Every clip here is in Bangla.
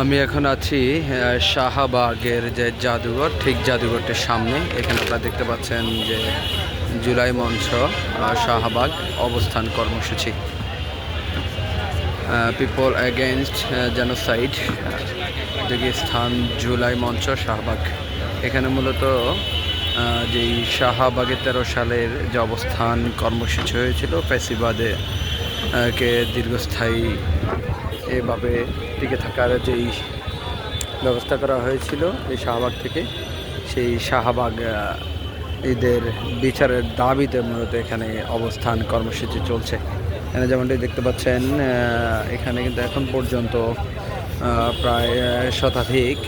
আমি এখন আছি শাহবাগের যে জাদুঘর ঠিক জাদুঘরটির সামনে। এখানে আপনারা দেখতে পাচ্ছেন যে জুলাই মঞ্চ শাহবাগ অবস্থান কর্মসূচি। পিপল অ্যাগেনস্ট জেনোসাইড দিকে স্থান জুলাই মঞ্চ শাহবাগ। এখানে মূলত যেই শাহবাগে তেরো সালের যে অবস্থান কর্মসূচি হয়েছিল ফ্যাসিবাদে আহ, কে দীর্ঘস্থায়ী এভাবে টিকে থাকার যেই ব্যবস্থা করা হয়েছিল এই শাহবাগ থেকে, সেই শাহবাগ এদের বিচারের দাবিতে মূলত এখানে অবস্থান কর্মসূচি চলছে। এখানে যেমনটি দেখতে পাচ্ছেন এখানে কিন্তু এখন পর্যন্ত প্রায় শতাধিক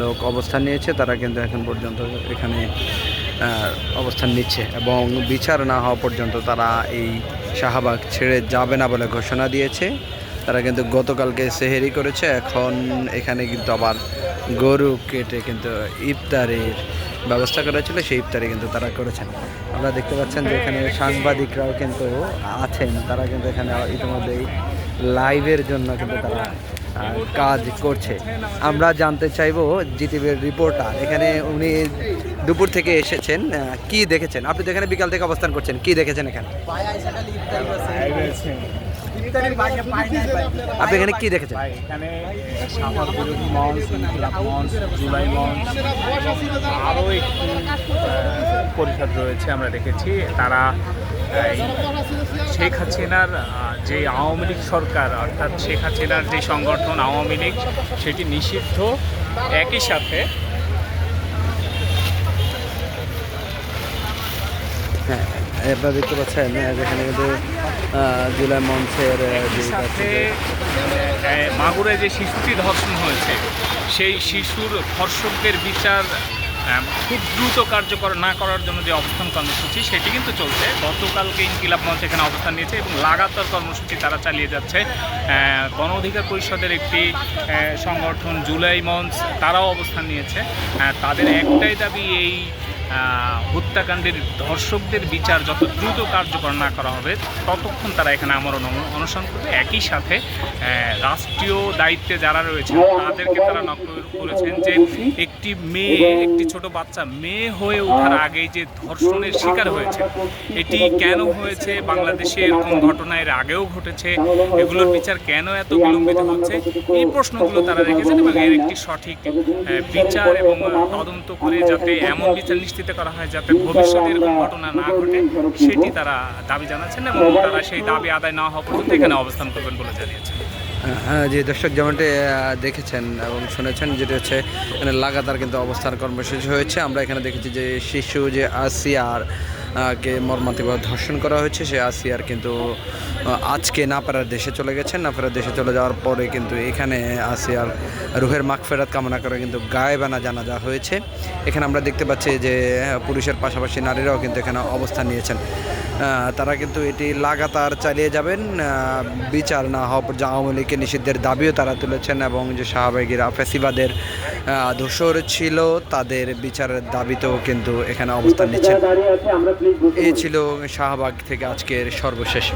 লোক অবস্থান নিয়েছে। তারা কিন্তু এখন পর্যন্ত এখানে অবস্থান নিচ্ছে এবং বিচার না হওয়া পর্যন্ত তারা এই শাহবাগ ছেড়ে যাবে না বলে ঘোষণা দিয়েছে। তারা কিন্তু গতকালকে সেহেরি করেছে। এখন এখানে কিন্তু আবার গরু কেটে কিন্তু ইফতারের ব্যবস্থা করা ছিল সেই ইফতারি কিন্তু তারা করেছেন। আমরা দেখতে পাচ্ছেন যে এখানে সাংবাদিকরাও কিন্তু আছেন। তারা কিন্তু এখানে ইতিমধ্যেই লাইভের জন্য কিন্তু তারা কাজ করছে। আমরা জানতে চাইব জিটিভির রিপোর্টার এখানে উনি দুপুর থেকে এসেছেন কি দেখেছেন? আপনি তো এখানে বিকাল থেকে অবস্থান করছেন কি দেখেছেন এখানে? আপনি এখানে কি দেখেছেন? এখানে জুলাই মঞ্চ আরও একটি পরিষদ রয়েছে আমরা দেখেছি। তারা শেখ হাসিনার যে আওয়ামী লীগ সরকার অর্থাৎ শেখ হাসিনার যে সংগঠন আওয়ামী লীগ সেটি নিষিদ্ধ। একই সাথে হ্যাঁ আপনারা দেখতে পাচ্ছেন যেখানে কিন্তু জুলাই মঞ্চের আহ, যে মাগুরায় শিশুটি ধর্ষণ হয়েছে সেই শিশুর ধর্ষকদের বিচার খুব দ্রুত কার্যকর না করার জন্য যে অবস্থান কর্মসূচি সেটি কিন্তু চলছে। গতকালকে ইনকিলাব মঞ্চ এখানে অবস্থান নিয়েছে এবং লাগাতার কর্মসূচি তারা চালিয়ে যাচ্ছে। গণ অধিকার পরিষদের একটি সংগঠন জুলাই মঞ্চ তারাও অবস্থান নিয়েছে। তাদের একটাই দাবি এই হত্যাকাণ্ডের ধর্ষকদের বিচার যত দ্রুত কার্যকর না করা হবে, ততক্ষণ তারা এখানে আমরণ অনশন করবে। একই সাথে রাষ্ট্রীয় দায়িত্বে যারা রয়েছে তাদেরকে তারা নকল করেছেন যে একটি মেয়ে একটি ছোট বাচ্চা মেয়ে হয়ে ওঠার আগেই যে ধর্ষণের শিকার হয়েছে এটি কেন হয়েছে বাংলাদেশে এরকম ঘটনা এর আগেও ঘটেছে এগুলোর বিচার কেন এত বিলম্বিত হচ্ছে এই প্রশ্নগুলো তারা রেখেছেন এবং এর একটি সঠিক বিচার এবং তদন্ত করে যাতে এমন বিচার নিশ্চিত করা হয় যাতে ভবিষ্যতে এরকম ঘটনা না ঘটে সেটি তারা দাবি জানাচ্ছেন এবং তারা সেই দাবি আদায় না হওয়া পর্যন্ত এখানে অবস্থান করবেন বলে জানিয়েছেন। যে দর্শক যেমনটি দেখেছেন এবং শুনেছেন, যেটা হচ্ছে, এখানে লাগাতার কিন্তু অবস্থান কর্মসূচি হয়েছে। আমরা এখানে দেখেছি যে শিশু, যে আসিয়ার কে মর্মান্তিকভাবে ধর্ষণ করা হয়েছে, সে আসিয়ার কিন্তু আজকে নাপাড়ার দেশে চলে গেছেন। না নাপাড়ার দেশে চলে যাওয়ার পরে কিন্তু এখানে আসিয়ার রুহের মাগফেরাত কামনা করে কিন্তু গায়েবানা জানাজা হয়েছে। এখানে আমরা দেখতে পাচ্ছি যে পুরুষের পাশাপাশি নারীরাও কিন্তু এখানে অবস্থান নিয়েছেন। তারা কিন্তু এটি লাগাতার চালিয়ে যাবেন। বিচার না হওয়া পর্যন্ত আওয়ামী লীগকে নিষিদ্ধের দাবিও তারা তুলেছেন এবং যে শাহবাগিরা ফেসিবাদের দোসর ছিল, তাদের বিচারের দাবিতেও কিন্তু এখানে অবস্থান নিচ্ছেন। এই ছিল শাহবাগ থেকে আজকের সর্বশেষ